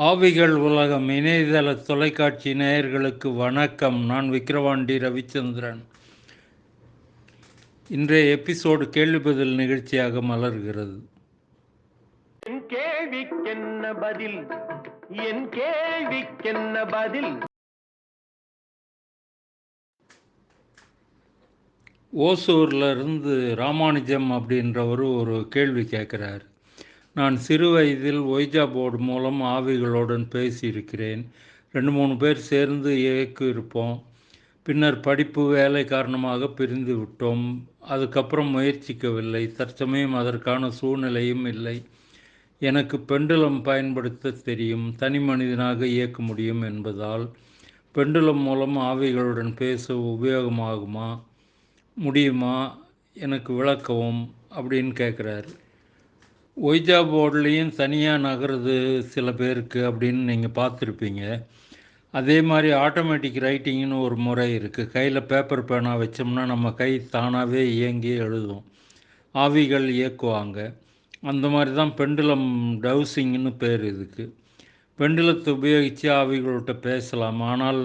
ஆவிகள் உலகம் இணையதள தொலைக்காட்சி நேயர்களுக்கு வணக்கம். நான் விக்கிரவாண்டி ரவிச்சந்திரன். இன்றைய எபிசோடு கேள்வி பதில் நிகழ்ச்சியாக மலர்கிறது. என் கேள்விக்கென்ன பதில்? என் கேள்விக்கென்ன பதில்? ஓசூரில் இருந்து ராமானுஜம் அப்படின்றவர் ஒரு கேள்வி கேட்குறாரு நான் சிறு வயதில் ஒய்ஜா போர்டு மூலம் ஆவிகளுடன் பேசியிருக்கிறேன். ரெண்டு மூணு பேர் சேர்ந்து இயக்கியிருப்போம். பின்னர் படிப்பு வேலை காரணமாக பிரிந்து விட்டோம். அதுக்கப்புறம் முயற்சிக்கவில்லை. தற்சமயம் அதற்கான சூழ்நிலையும் இல்லை. எனக்கு பெண்டுலம் பயன்படுத்த தெரியும். தனி மனிதனாக இயக்க முடியும் என்பதால் பெண்டுலம் மூலம் ஆவிகளுடன் பேச உபயோகமாகுமா முடியுமா எனக்கு விளக்கவும் அப்படின்னு கேட்குறாரு. ஒய்ஜா போர்ட்லேயும் தனியாக நகருது சில பேருக்கு அப்படின்னு நீங்கள் பார்த்துருப்பீங்க. அதே மாதிரி ஆட்டோமேட்டிக் ரைட்டிங்னு ஒரு முறை இருக்குது கையில் பேப்பர் பேனா வச்சோம்னா நம்ம கை தானாகவே இயங்கி எழுதும். ஆவிகள் இயக்குவாங்க. அந்த மாதிரி தான் பெண்டுலம் டவுசிங்னு பேர் இதுக்கு பெண்டுலத்தை உபயோகித்து ஆவிகள்கிட்ட பேசலாம். ஆனால்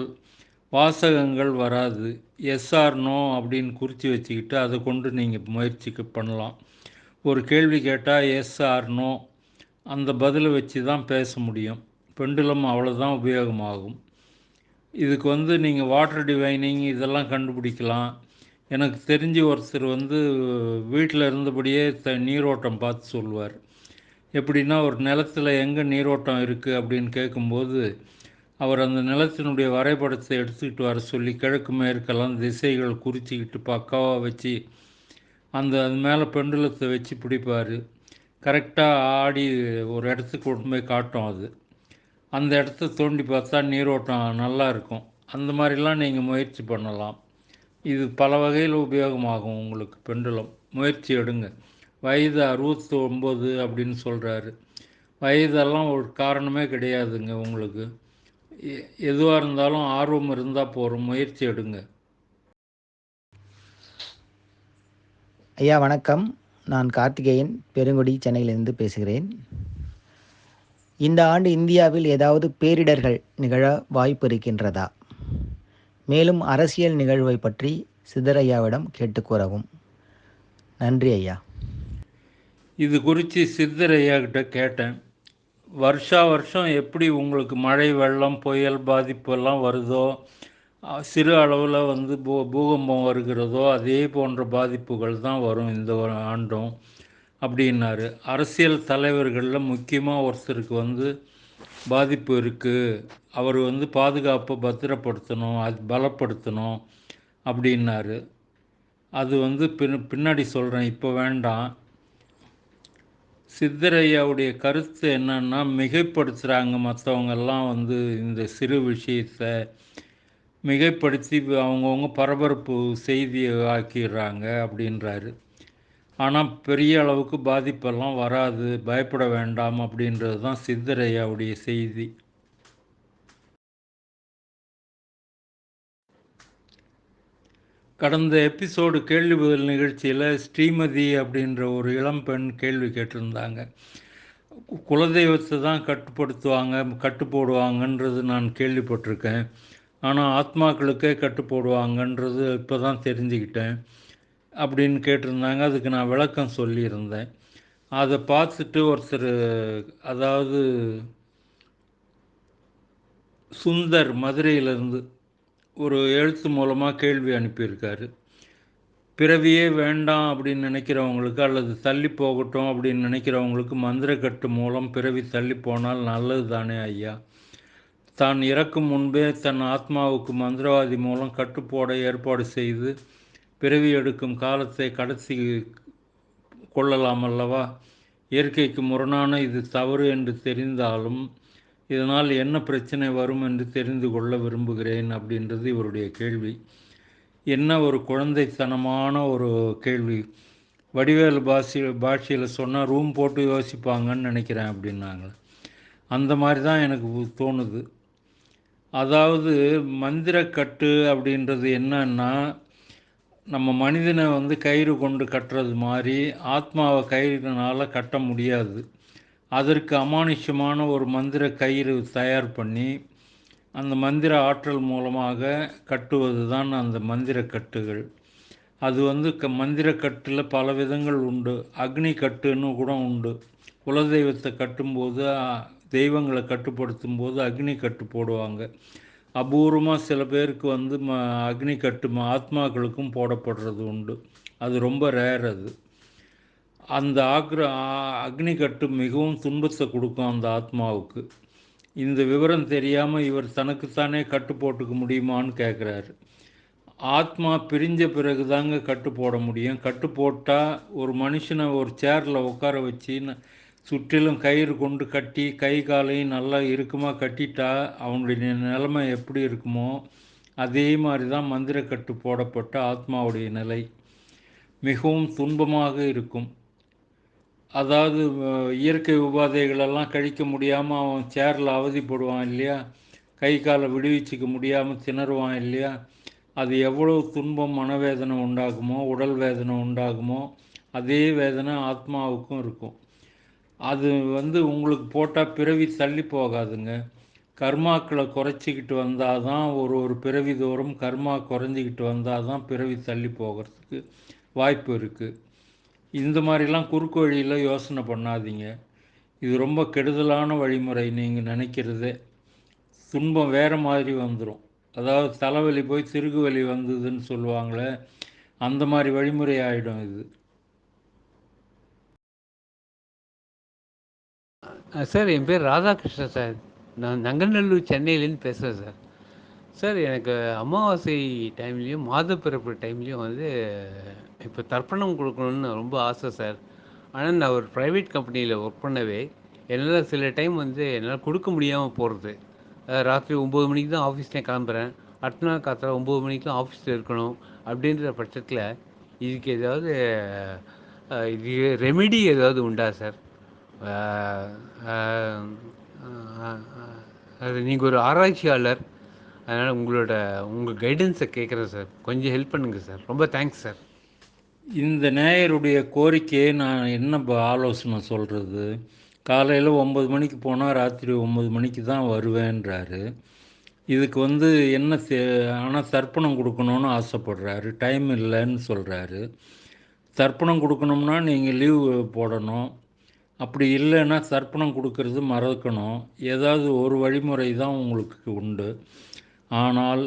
வாசகங்கள் வராது. எஸ்ஆர் நோ அப்படின்னு குறித்து வச்சுக்கிட்டு அதை கொண்டு நீங்கள் முயற்சிக்கு பண்ணலாம். ஒரு கேள்வி கேட்டால் எஸ் ஆர் நோ அந்த பதிலை வச்சு தான் பேச முடியும். பெண்டுலம் அவ்வளோதான் உபயோகமாகும். இதுக்கு வந்து நீங்கள் வாட்டர் டிவைனிங் இதெல்லாம் கண்டுபிடிக்கலாம். எனக்கு தெரிஞ்சு ஒருத்தர் வந்து வீட்டில் இருந்தபடியே த நீரோட்டம் பார்த்து சொல்லுவார். எப்படின்னா ஒரு நிலத்தில் எங்கே நீரோட்டம் இருக்குது அப்படின்னு கேட்கும்போது அவர் அந்த நிலத்தினுடைய வரைபடத்தை எடுத்துக்கிட்டு வர சொல்லி கிழக்கு மேற்கெல்லாம் திசைகள் குறிச்சிக்கிட்டு பக்காவாக வச்சு அந்த அது மேலே பெண்டுலத்தை வச்சு பிடிப்பார். கரெக்டாக ஆடி ஒரு இடத்துக்கு கொண்டு போய் காட்டும் அது. அந்த இடத்த தோண்டி பார்த்தா நீரோட்டம் நல்லா இருக்கும். அந்த மாதிரிலாம் நீங்கள் முயற்சி பண்ணலாம். இது பல வகையில் உபயோகமாகும் உங்களுக்கு பெண்டுலம். முயற்சி எடுங்க. வயது அறுபத்தி ஒம்பது அப்படின்னு சொல்கிறாரு வயதெல்லாம் ஒரு காரணமே கிடையாதுங்க உங்களுக்கு. எ- எதுவாக இருந்தாலும் ஆர்வம் இருந்தால் போகிறோம் முயற்சி எடுங்க. ஐயா வணக்கம். நான் கார்த்திகேயன் பெருங்குடி சென்னையிலிருந்து பேசுகிறேன். இந்த ஆண்டு இந்தியாவில் ஏதாவது பேரிடர்கள் நிகழ வாய்ப்பு இருக்கின்றதா? மேலும் அரசியல் நிகழ்வை பற்றி சிதரையாவிடம் கேட்டுக்கூறவும் நன்றி ஐயா. இது குறித்து சித்தரையா கிட்ட கேட்டேன். வருஷா வருஷம் எப்படி உங்களுக்கு மழை வெள்ளம் புயல் பாதிப்பு எல்லாம் வருதோ சிறு அளவில் வந்து பூ பூகம்பம் வருகிறதோ அதே போன்ற பாதிப்புகள் தான் வரும் இந்த ஒரு ஆண்டும் அப்படின்னாரு. அரசியல் தலைவர்களில் முக்கியமாக ஒருத்தருக்கு வந்து பாதிப்பு இருக்குது அவர் வந்து பாதுகாப்பை பத்திரப்படுத்தணும் அது பலப்படுத்தணும் அப்படின்னாரு. அது வந்து பின் பின்னாடி சொல்கிறேன் இப்போ வேண்டாம். சித்தரையாவுடைய கருத்து என்னன்னா மிகைப்படுத்துகிறாங்க மற்றவங்கெல்லாம் வந்து இந்த சிறு விஷயத்தை. மிகைப்படுத்தி அவங்கவுங்க பரபரப்பு செய்தியை ஆக்கிடுறாங்க அப்படின்றாரு. ஆனால் பெரிய அளவுக்கு பாதிப்பெல்லாம் வராது பயப்பட வேண்டாம் அப்படின்றது தான் சித்தரையாவுடைய செய்தி. கடந்த எபிசோடு கேள்வி பதில் நிகழ்ச்சியில் ஸ்ரீமதி அப்படின்ற ஒரு இளம்பெண் கேள்வி கேட்டிருந்தாங்க. குலதெய்வத்தை தான் கட்டுப்படுத்துவாங்க கட்டு போடுவாங்கன்றது நான் கேள்விப்பட்டிருக்கேன். ஆனால் ஆத்மாக்களுக்கே கட்டு போடுவாங்கன்றது இப்போ தான் தெரிஞ்சுக்கிட்டேன் அப்படின்னு கேட்டிருந்தாங்க. அதுக்கு நான் விளக்கம் சொல்லியிருந்தேன். அதை பார்த்துட்டு ஒருத்தர் அதாவது சுந்தர் மதுரையிலேருந்து ஒரு எழுத்து மூலமாக கேள்வி அனுப்பியிருக்காரு. பிறவியே வேண்டாம் அப்படின்னு நினைக்கிறவங்களுக்கு அல்லது தள்ளி போகட்டும் அப்படின்னு நினைக்கிறவங்களுக்கு மந்திரக்கட்டு மூலம் பிறவி தள்ளி போனால் நல்லது தானே ஐயா? தான் இறக்கும் முன்பே தன் ஆத்மாவுக்கு மந்திரவாதி மூலம் கட்டுப்போட ஏற்பாடு செய்து பிறவி எடுக்கும் காலத்தை கடத்தி கொள்ளலாம் அல்லவா? இயற்கைக்கு முரணான இது தவறு என்று தெரிந்தாலும் இதனால் என்ன பிரச்சனை வரும் என்று தெரிந்து கொள்ள விரும்புகிறேன் அப்படின்றது இவருடைய கேள்வி. என்ன ஒரு குழந்தைத்தனமான ஒரு கேள்வி. வடிவேல் பாஷை பாஷையில் சொன்னால் ரூம் போட்டு யோசிப்பாங்கன்னு நினைக்கிறேன் அப்படின்னாங்க. அந்த மாதிரி தான் எனக்கு தோணுது. அதாவது மந்திரக்கட்டு அப்படின்றது என்னன்னா நம்ம மனிதனை வந்து கயிறு கொண்டு கட்டுறது மாதிரி ஆத்மாவை கயிறுனால் கட்ட முடியாது. அதற்கு அமானுஷ்யமான ஒரு மந்திர கயிறு தயார் பண்ணி அந்த மந்திர ஆற்றல் மூலமாக கட்டுவது தான் அந்த மந்திர கட்டுகள் அது வந்து க மந்திர கட்டில் பல விதங்கள் உண்டு. அக்னி கட்டுன்னு கூட உண்டு. குலதெய்வத்தை கட்டும்போது தெய்வங்களை கட்டுப்படுத்தும் போது அக்னி கட்டு போடுவாங்க. அபூர்வமாக சில பேருக்கு வந்து ம அக்னி கட்டு ம- ஆத்மாக்களுக்கும் போடப்படுறது உண்டு. அது ரொம்ப ரேர் அது. அந்த ஆக்ர அக்னி கட்டு மிகவும் துன்பத்தை கொடுக்கும் அந்த ஆத்மாவுக்கு. இந்த விவரம் தெரியாமல் இவர் தனக்குத்தானே கட்டு போட்டுக்க முடியுமான்னு கேட்குறாரு ஆத்மா பிரிஞ்ச பிறகு தாங்க கட்டு போட முடியும். கட்டு போட்டால் ஒரு மனுஷனை ஒரு சேரில் உட்கார வச்சுன்னு சுற்றிலும் கயிறு கொண்டு கட்டி கை காலையும் நல்லா இறுக்கமாக கட்டிட்டா அவனுடைய நிலைமை எப்படி இருக்குமோ அதே மாதிரி தான் மந்திரக்கட்டு போடப்பட்ட ஆத்மாவுடைய நிலை. மிகவும் துன்பமாக இருக்கும். அதாவது இயற்கை உபாதைகளெல்லாம் கழிக்க முடியாமல் அவன் சேரில் அவதிப்படுவான் இல்லையா? கை காலை விடுவிச்சிக்க முடியாமல் திணறுவான் இல்லையா? அது எவ்வளோ துன்பம் மனவேதனை உண்டாகுமோ உடல் வேதனை உண்டாகுமோ அதே வேதனை ஆத்மாவுக்கும் இருக்கும். அது வந்து உங்களுக்கு போட்டால் பிறவி தள்ளி போகாதுங்க. கர்மாக்களை குறைச்சிக்கிட்டு வந்தால் தான் ஒரு ஒரு பிறவி தோறும் கர்மா குறைஞ்சிக்கிட்டு வந்தால் தான் பிறவி தள்ளி போகிறதுக்கு வாய்ப்பு இருக்குது இந்த மாதிரிலாம் குறுக்கு வழியில் யோசனை பண்ணாதீங்க. இது ரொம்ப கெடுதலான வழிமுறை நீங்கள் நினைக்கிறதே. துன்பம் வேறு மாதிரி வந்துடும் அதாவது தலைவலி போய் திருகு வலி வந்ததுன்னு சொல்லுவாங்களே அந்த மாதிரி வழிமுறை ஆகிடும் இது. சார் என் பேர் ராதாகிருஷ்ணன் சார். நான் நங்கநல்லூர் சென்னையிலேருந்து பேசுகிறேன் சார். சார் எனக்கு அமாவாசை டைம்லேயும் மாதப்பிறப்பு டைம்லேயும் வந்து இப்போ தர்ப்பணம் கொடுக்கணும்னு ரொம்ப ஆசை சார். ஆனால் நான் ஒரு ப்ரைவேட் கம்பெனியில் ஒர்க் பண்ணவே என்னால் சில டைம் வந்து என்னால் கொடுக்க முடியாமல் போகிறது ராத்திரி ஒம்பது மணிக்கு தான் ஆஃபீஸ்லேயே கிளம்புறேன். அடுத்த நாள் காத்திர ஒம்பது மணிக்கெலாம் ஆஃபீஸில் இருக்கணும். அப்படின்ற பட்சத்தில் இதுக்கு ஏதாவது இது ரெமெடி ஏதாவது உண்டா சார்? அது நீங்கள் ஒரு ஆராய்ச்சியாளர். அதனால் உங்களோட உங்கள் கைடன்ஸை கேட்குறேன் சார் கொஞ்சம் ஹெல்ப் பண்ணுங்கள் சார் ரொம்ப தேங்க்ஸ் சார் இந்த நேயருடைய கோரிக்கையை நான் என்ன ப- ஆலோசனை சொல்கிறது காலையில் ஒம்பது மணிக்கு போனால் ராத்திரி ஒம்பது மணிக்கு தான் வருவேன்றாரு. இதுக்கு வந்து என்ன ஆனால் தர்ப்பணம் கொடுக்கணும்னு ஆசைப்படுறாரு. டைம் இல்லைன்னு சொல்கிறாரு தர்ப்பணம் கொடுக்கணும்னா நீங்கள் லீவு போடணும். அப்படி இல்லைன்னா தர்ப்பணம் கொடுக்கறது மறக்கணும். ஏதாவது ஒரு வழிமுறை தான் உங்களுக்கு உண்டு. ஆனால்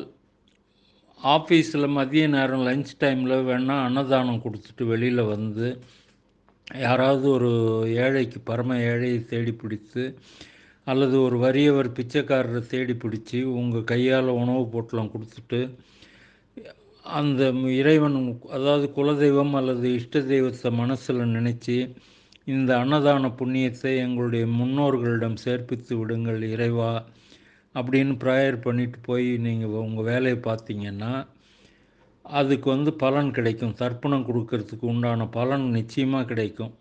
ஆஃபீஸில் மதிய நேரம் லஞ்ச் டைமில் வேணால் அன்னதானம் கொடுத்துட்டு வெளியில் வந்து யாராவது ஒரு ஏழைக்கு பரம ஏழையை தேடி பிடித்து அல்லது ஒரு வறியவர் பிச்சைக்காரரை தேடி பிடிச்சி உங்கள் கையால் உணவு பொட்டலம் கொடுத்துட்டு அந்த இறைவன் அதாவது குலதெய்வம் அல்லது இஷ்ட தெய்வத்தை மனசில் நினச்சி இந்த அன்னதான புண்ணியத்தை எங்களுடைய முன்னோர்களிடம் சேர்ப்பித்து விடுங்கள் இறைவா அப்படின்னு ப்ரேயர் பண்ணிட்டு போய் நீங்கள் உங்கள் வேலையை பார்த்தீங்கன்னா அதுக்கு வந்து பலன் கிடைக்கும். தர்ப்பணம் கொடுக்கறதுக்கு உண்டான பலன் நிச்சயமாக கிடைக்கும்.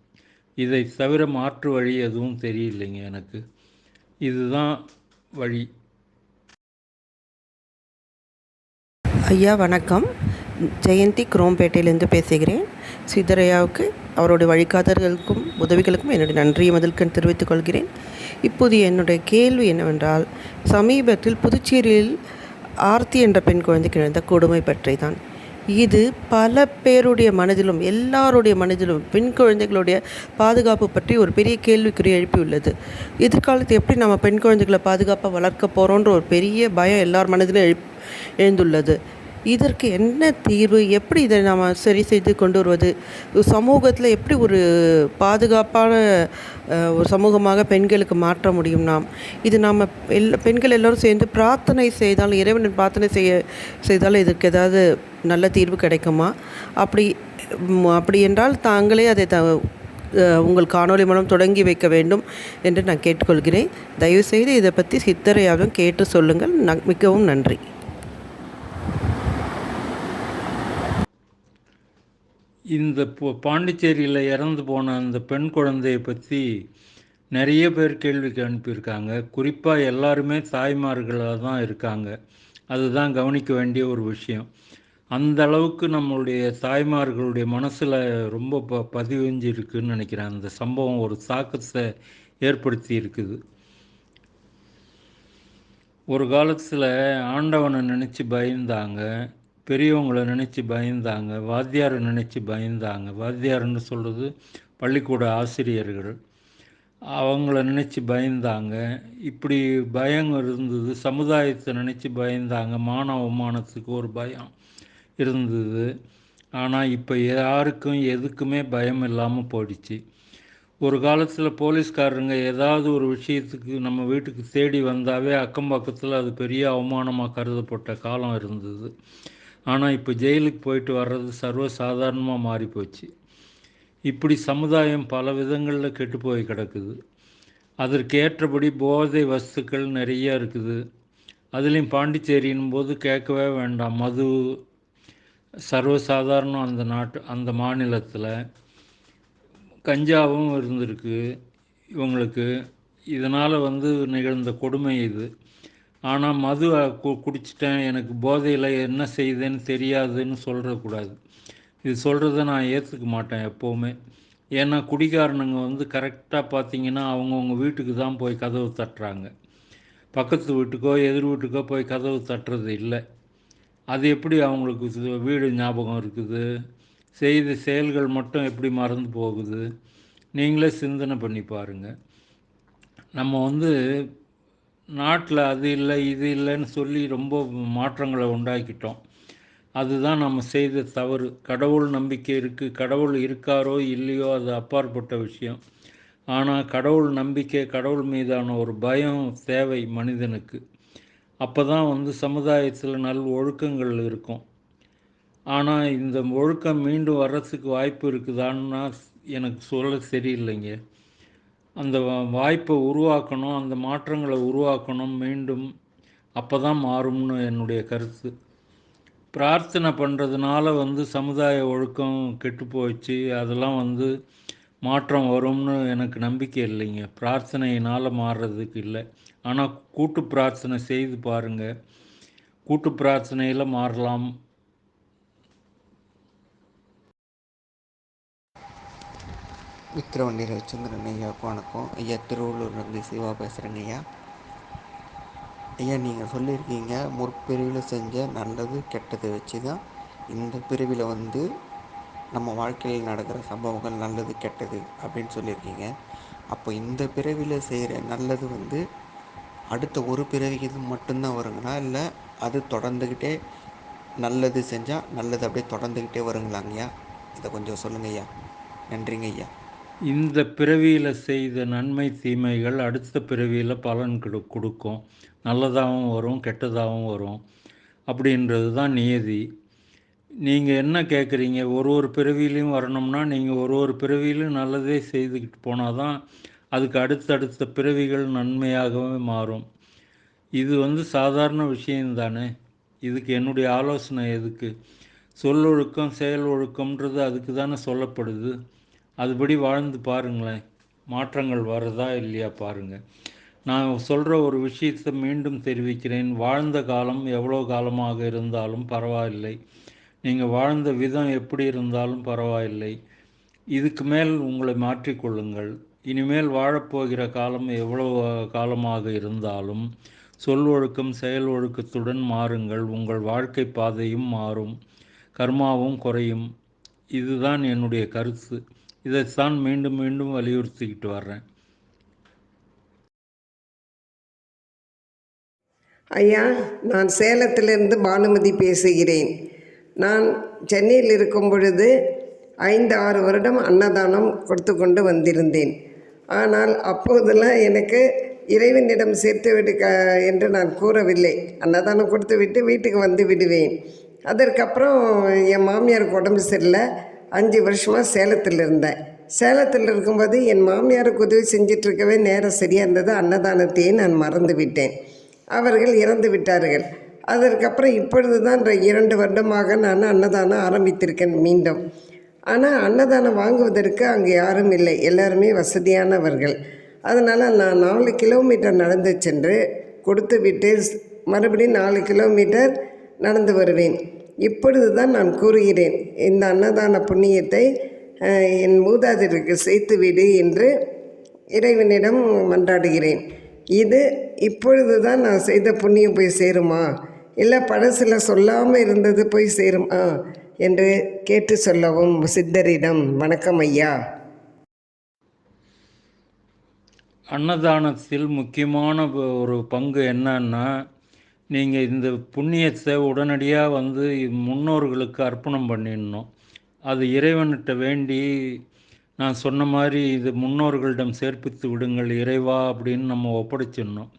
இதை தவிர மாற்று வழி எதுவும் தெரியலைங்க எனக்கு. இதுதான் வழி. ஐயா வணக்கம். ஜெயந்தி குரோம்பேட்டையிலேருந்து பேசுகிறேன். சித்தரையாவுக்கு அவருடைய வழிகாட்டர்களுக்கும் உதவிகளுக்கும் என்னுடைய நன்றியை முதல்கண் தெரிவித்துக் கொள்கிறேன். இப்போது என்னுடைய கேள்வி என்னவென்றால் சமீபத்தில் புதுச்சேரியில் ஆர்த்தி என்ற பெண் குழந்தைக்கு நடந்த கொடுமை பற்றி தான் இது பல பேருடைய மனதிலும் எல்லாருடைய மனதிலும் பெண் குழந்தைகளுடைய பாதுகாப்பு பற்றி ஒரு பெரிய கேள்விக்குறி எழுப்பியுள்ளது எதிர்காலத்தை எப்படி நம்ம பெண் குழந்தைகளை பாதுகாப்பாக வளர்க்க போகிறோன்ற ஒரு பெரிய பயம் எல்லார் மனதிலும் எழுப் எழுந்துள்ளது. இதற்கு என்ன தீர்வு? எப்படி இதை நாம் சரி செய்து கொண்டு வருவது? சமூகத்தில் எப்படி ஒரு பாதுகாப்பான ஒரு சமூகமாக பெண்களுக்கு மாற்ற முடியும் நாம்? இது நாம் எல் பெண்கள் எல்லோரும் சேர்ந்து பிரார்த்தனை செய்தாலும் இறைவனின் பிரார்த்தனை செய்ய செய்தாலும் இதற்கு ஏதாவது நல்ல தீர்வு கிடைக்குமா? அப்படி அப்படி என்றால் தாங்களே அதை த உங்கள் காணொளி மூலம் தொடங்கி வைக்க வேண்டும் என்று நான் கேட்டுக்கொள்கிறேன். தயவுசெய்து இதை பற்றி சித்தரையாவும் கேட்டு சொல்லுங்கள். மிகவும் நன்றி. இந்த பாண்டிச்சேரியில் இறந்து போன அந்த பெண் குழந்தையை பற்றி நிறைய பேர் கேள்விக்கு அனுப்பியிருக்காங்க. குறிப்பாக எல்லாருமே தாய்மார்களாக தான் இருக்காங்க. அதுதான் கவனிக்க வேண்டிய ஒரு விஷயம். அந்த அளவுக்கு நம்மளுடைய தாய்மார்களுடைய மனசில் ரொம்ப ப பதிவஞ்சிருக்குன்னு நினைக்கிறேன். அந்த சம்பவம் ஒரு தாக்கத்தை ஏற்படுத்தி இருக்குது. ஒரு காலத்தில் ஆண்டவனை நினச்சி பயந்தாங்க. பெரியவங்களை நினச்சி பயந்தாங்க வாத்தியாரை நினச்சி பயந்தாங்க. வாத்தியார்னு சொல்கிறது பள்ளிக்கூட ஆசிரியர்கள். அவங்கள நினச்சி பயந்தாங்க. இப்படி பயம் இருந்தது. சமுதாயத்தை நினச்சி பயந்தாங்க. மான அவமானத்துக்கு ஒரு பயம் இருந்தது. ஆனால் இப்போ யாருக்கும் எதுக்குமே பயம் இல்லாமல் போயிடுச்சு. ஒரு காலத்தில் போலீஸ்காரங்க ஏதாவது ஒரு விஷயத்துக்கு நம்ம வீட்டுக்கு தேடி வந்தாவே அக்கம் பக்கத்தில் அது பெரிய அவமானமாக கருதப்பட்ட காலம் இருந்தது. ஆனால் இப்போ ஜெயிலுக்கு போயிட்டு வர்றது சர்வசாதாரணமாக மாறிப்போச்சு. இப்படி சமுதாயம் பல விதங்களில் கெட்டு போய் கிடக்குது. அதற்கு ஏற்றபடி போதை வஸ்துக்கள் நிறைய இருக்குது. அதுலேயும் பாண்டிச்சேரியின் போது கேட்கவே வேண்டாம். மது சர்வசாதாரணம் அந்த நாட்டு அந்த மாநிலத்தில். கஞ்சாவும் இருந்திருக்கு இவங்களுக்கு. இதனால் வந்து நிகழ்ந்த கொடுமை இது. ஆனால் மது கு குடிச்சிட்டேன். எனக்கு போதையில் என்ன செய்யுதுன்னு தெரியாதுன்னு சொல்கிறக்கூடாது இது சொல்கிறத நான் ஏற்றுக்க மாட்டேன் எப்போவுமே. ஏன்னா குடிகாரனுங்க வந்து கரெக்டாக பார்த்தீங்கன்னா அவங்கவுங்க வீட்டுக்கு தான் போய் கதவு தட்டுறாங்க. பக்கத்து வீட்டுக்கோ எதிர் வீட்டுக்கோ போய் கதவு தட்டுறது இல்லை. அது எப்படி அவங்களுக்கு வீடு ஞாபகம் இருக்குது? செய்த செயல்கள் மட்டும் எப்படி மறந்து போகுது? நீங்களே சிந்தனை பண்ணி பாருங்கள் நம்ம வந்து நாட்டில் அது இல்லை இது இல்லைன்னு சொல்லி ரொம்ப மாற்றங்களை உண்டாக்கிட்டோம். அதுதான் நம்ம செய்த தவறு. கடவுள் நம்பிக்கை இருக்குது கடவுள் இருக்காரோ இல்லையோ அது அப்பாற்பட்ட விஷயம். ஆனால் கடவுள் நம்பிக்கை கடவுள் மீதான ஒரு பயம் தேவை மனிதனுக்கு. அப்போ தான் வந்து சமுதாயத்தில் நல் ஒழுக்கங்கள் இருக்கும். ஆனால் இந்த ஒழுக்கம் மீண்டும் வர்றதுக்கு வாய்ப்பு இருக்குதான்னா எனக்கு சொல்ல சரியில்லைங்க. அந்த வா- வாய்ப்பை உருவாக்கணும் அந்த மாற்றங்களை உருவாக்கணும் மீண்டும் அப்போ தான் மாறும்னு என்னுடைய கருத்து. பிரார்த்தனை பண்ணுறதுனால வந்து சமுதாய ஒழுக்கம் கெட்டு போச்சு அதெல்லாம் வந்து மாற்றம் வரும்னு எனக்கு நம்பிக்கை இல்லைங்க. பிரார்த்தனையினால் மாறுறதுக்கு இல்லை. ஆனால் கூட்டு பிரார்த்தனை செய்து பாருங்கள் கூட்டு பிரார்த்தனையில் மாறலாம். விக்கிரவண்டி ரவிச்சந்திரன் ஐயாவுக்கும் வணக்கம். ஐயா திருவள்ளூர்லேருந்து சிவா பேசுகிறேங்க ஐயா. ஐயா நீங்கள் சொல்லியிருக்கீங்க முற்பிரிவில் செஞ்ச நல்லது கெட்டது வச்சு தான் இந்த பிரிவில் வந்து நம்ம வாழ்க்கையில் நடக்கிற சம்பவங்கள் நல்லது கெட்டது அப்படின்னு சொல்லியிருக்கீங்க. அப்போ இந்த பிறவியில் செய்கிற நல்லது வந்து அடுத்த ஒரு பிறவிக்கு இது மட்டும்தான் வருங்களா? இல்லை அது தொடர்ந்துக்கிட்டே நல்லது செஞ்சால் நல்லது அப்படியே தொடர்ந்துக்கிட்டே வருங்களாங்கய்யா இதை கொஞ்சம் சொல்லுங்க ஐயா. நன்றிங்க ஐயா. இந்த பிறவியில் செய்த நன்மை தீமைகள் அடுத்த பிறவியில் பலன் கொடு கொடுக்கும். நல்லதாகவும் வரும் கெட்டதாகவும் வரும். அப்படின்றது தான் நியதி. நீங்கள் என்ன கேட்குறீங்க ஒரு ஒரு பிறவிலையும் வரணும்னா நீங்கள் ஒரு ஒரு பிறவியிலும் நல்லதே செய்துக்கிட்டு போனால் தான் அதுக்கு அடுத்தடுத்த பிறவிகள் நன்மையாகவே மாறும். இது வந்து சாதாரண விஷயம்தானே? இதுக்கு என்னுடைய ஆலோசனை எதுக்கு? சொல்லொழுக்கம் செயல் ஒழுக்கம்ன்றது அதுக்கு தானே சொல்லப்படுது. அதுபடி வாழ்ந்து பாருங்களேன். மாற்றங்கள் வருதா இல்லையா பாருங்கள் நான் சொல்கிற ஒரு விஷயத்தை மீண்டும் தெரிவிக்கிறேன். வாழ்ந்த காலம் எவ்வளோ காலமாக இருந்தாலும் பரவாயில்லை. நீங்கள் வாழ்ந்த விதம் எப்படி இருந்தாலும் பரவாயில்லை. இதுக்கு மேல் உங்களை மாற்றிக்கொள்ளுங்கள் இனிமேல் வாழப்போகிற காலம் எவ்வளோ காலமாக இருந்தாலும் சொல் ஒழுக்கம் செயல் ஒழுக்கத்துடன் மாறுங்கள். உங்கள் வாழ்க்கை பாதையும் மாறும். கர்மாவும் குறையும். இதுதான் என்னுடைய கருத்து. இதைத்தான் மீண்டும் மீண்டும் வலியுறுத்திக்கிட்டு வர்றேன். ஐயா நான் சேலத்திலிருந்து பானுமதி பேசுகிறேன். நான் சென்னையில் இருக்கும் பொழுது ஐந்து ஆறு வருடம் அன்னதானம் கொடுத்து கொண்டு வந்திருந்தேன். ஆனால் அப்போதெல்லாம் எனக்கு இறைவனிடம் சேர்த்து விடு க என்று நான் கூறவில்லை. அன்னதானம் கொடுத்து விட்டு வீட்டுக்கு வந்து விடுவேன். அதற்கப்புறம் என் மாமியாருக்கு உடம்பு சரியில்லை. அஞ்சு வருஷமாக சேலத்தில் இருந்தேன். சேலத்தில் இருக்கும்போது என் மாமியாருக்கு உதவி செஞ்சிட்ருக்கவே நேரம் சரியாக இருந்தது. அன்னதானத்தையே நான் மறந்து விட்டேன் அவர்கள் இறந்து விட்டார்கள். அதற்கப்புறம் இப்பொழுது தான் இரண்டு வருடமாக நான் அன்னதானம் ஆரம்பித்திருக்கேன் மீண்டும். ஆனால் அன்னதானம் வாங்குவதற்கு அங்கே யாரும் இல்லை. எல்லாருமே வசதியானவர்கள். அதனால் நான் நாலு கிலோமீட்டர் நடந்து சென்று கொடுத்து விட்டு மறுபடியும் நாலு கிலோமீட்டர் நடந்து வருவேன். இப்பொழுது தான் நான் கூறுகிறேன் இந்த அன்னதான புண்ணியத்தை என் மூதாதையருக்கு சேர்த்துவிடு என்று இறைவனிடம் மன்றாடுகிறேன். இது இப்பொழுது தான் நான் செய்த புண்ணியம் போய் சேருமா? இல்லை பழசில் சொல்லாமல் இருந்தது போய் சேருமா? என்று கேட்டு சொல்லவும் சித்தரிடம் வணக்கம் ஐயா. அன்னதானத்தில் முக்கியமான ஒரு பங்கு என்னன்னா நீங்கள் இந்த புண்ணியத்தை உடனடியாக வந்து முன்னோர்களுக்கு அர்ப்பணம் பண்ணிடணும். அது இறைவன்கிட்ட வேண்டி நான் சொன்ன மாதிரி இது முன்னோர்களிடம் சேர்ப்பித்து விடுங்கள் இறைவா அப்படின்னு நம்ம ஒப்படைச்சிடணும்.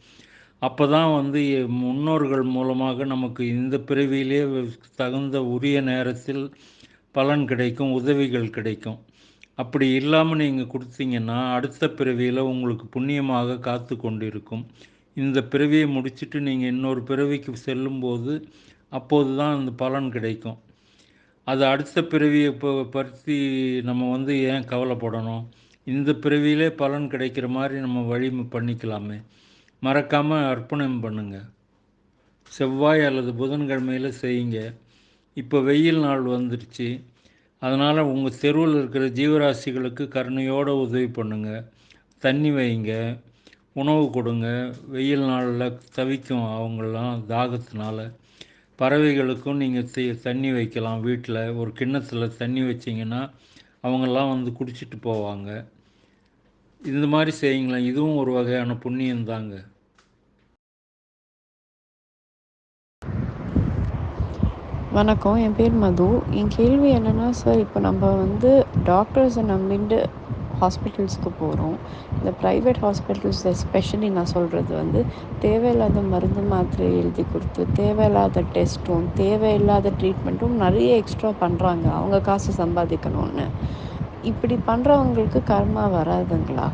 அப்போ தான் வந்து முன்னோர்கள் மூலமாக நமக்கு இந்த பிறவியிலே தகுந்த உரிய நேரத்தில் பலன் கிடைக்கும் உதவிகள் கிடைக்கும். அப்படி இல்லாமல் நீங்கள் கொடுத்தீங்கன்னா அடுத்த பிறவியில் உங்களுக்கு புண்ணியமாக காத்து கொண்டிருக்கும் இந்த பிறவியை முடிச்சுட்டு நீங்கள் இன்னொரு பிறவிக்கு செல்லும்போது அப்போது தான் அந்த பலன் கிடைக்கும். அது அடுத்த பிறவியை இப்போ பற்றி நம்ம வந்து ஏன் கவலைப்படணும்? இந்த பிறவியிலே பலன் கிடைக்கிற மாதிரி நம்ம வழி பண்ணிக்கலாமே. மறக்காமல் அர்ப்பணம் பண்ணுங்க. செவ்வாய் அல்லது புதன்கிழமையில் செய்யுங்க. இப்போ வெயில் நாள் வந்துடுச்சு அதனால் உங்கள் தெருவில் இருக்கிற ஜீவராசிகளுக்கு கருணையோடு உதவி பண்ணுங்க. தண்ணி வைங்க. உணவு கொடுங்க. வெயில் நாளில் தவிக்கும் அவங்களாம் தாகத்தினால பறவைகளுக்கும் நீங்கள் தண்ணி வைக்கலாம் வீட்டில் ஒரு கிண்ணத்தில் தண்ணி வச்சிங்கன்னா அவங்கெல்லாம் வந்து குடிச்சிட்டு போவாங்க. இந்த மாதிரி செய்யுங்களேன். இதுவும் ஒரு வகையான புண்ணியம்தாங்க வணக்கம். என் பேர் மது. என் கேள்வி என்னென்னா சார் இப்போ நம்ம வந்து டாக்டர்ஸை நம்பிட்டு ஹாஸ்பிட்டல்ஸ்க்கு போகிறோம் இந்த ப்ரைவேட் ஹாஸ்பிட்டல்ஸ் எஸ்பெஷலி நான் சொல்கிறது வந்து தேவையில்லாத மருந்து மாத்திரை எழுதி கொடுத்து தேவையில்லாத டெஸ்ட்டும் தேவையில்லாத ட்ரீட்மெண்ட்டும் நிறைய எக்ஸ்ட்ரா பண்ணுறாங்க அவங்க காசு சம்பாதிக்கணும்னு. இப்படி பண்ணுறவங்களுக்கு கர்மா வராதுங்களா?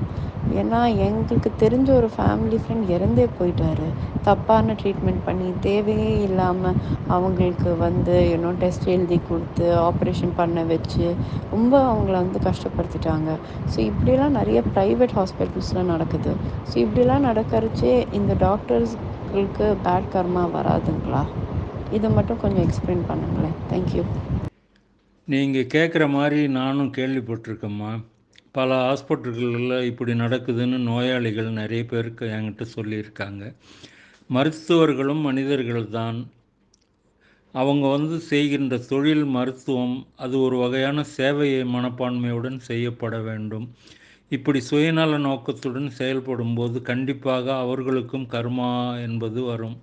ஏன்னா எங்களுக்கு தெரிஞ்ச ஒரு ஃபேமிலி ஃப்ரெண்ட் இறந்தே போயிட்டாரு. தப்பான ட்ரீட்மெண்ட் பண்ணி தேவையே இல்லாமல் அவங்களுக்கு வந்து இன்னும் டெஸ்ட் எழுதி கொடுத்து ஆப்ரேஷன் பண்ண வச்சு ரொம்ப அவங்கள வந்து கஷ்டப்படுத்திட்டாங்க. ஸோ இப்படிலாம் நிறைய ப்ரைவேட் ஹாஸ்பிட்டல்ஸில் நடக்குது. ஸோ இப்படிலாம் நடக்கிறச்சே இந்த டாக்டர்ஸ்களுக்கு பேட் கர்மா வராதுங்களா? இதை மட்டும் கொஞ்சம் எக்ஸ்பிளைன் பண்ணுங்களேன். தேங்க்யூ நீங்கள் கேட்குற மாதிரி நானும் கேள்விப்பட்டிருக்கேம்மா. பல ஹாஸ்பிட்டல்களில் இப்படி நடக்குதுன்னு நோயாளிகள் நிறைய பேருக்கு என்கிட்ட சொல்லியிருக்காங்க. மருத்துவர்களும் மனிதர்கள் தான். அவங்க வந்து செய்கின்ற தொழில் மருத்துவம் அது ஒரு வகையான சேவை மனப்பான்மையுடன் செய்யப்பட வேண்டும். இப்படி சுயநல நோக்கத்துடன் செயல்படும்போது கண்டிப்பாக அவர்களுக்கும் கர்மா என்பது வரும்.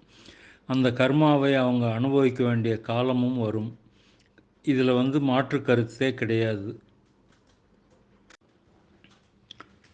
அந்த கர்மாவை அவங்க அனுபவிக்க வேண்டிய காலமும் வரும். இதில் வந்து மாற்று கருத்தே கிடையாது.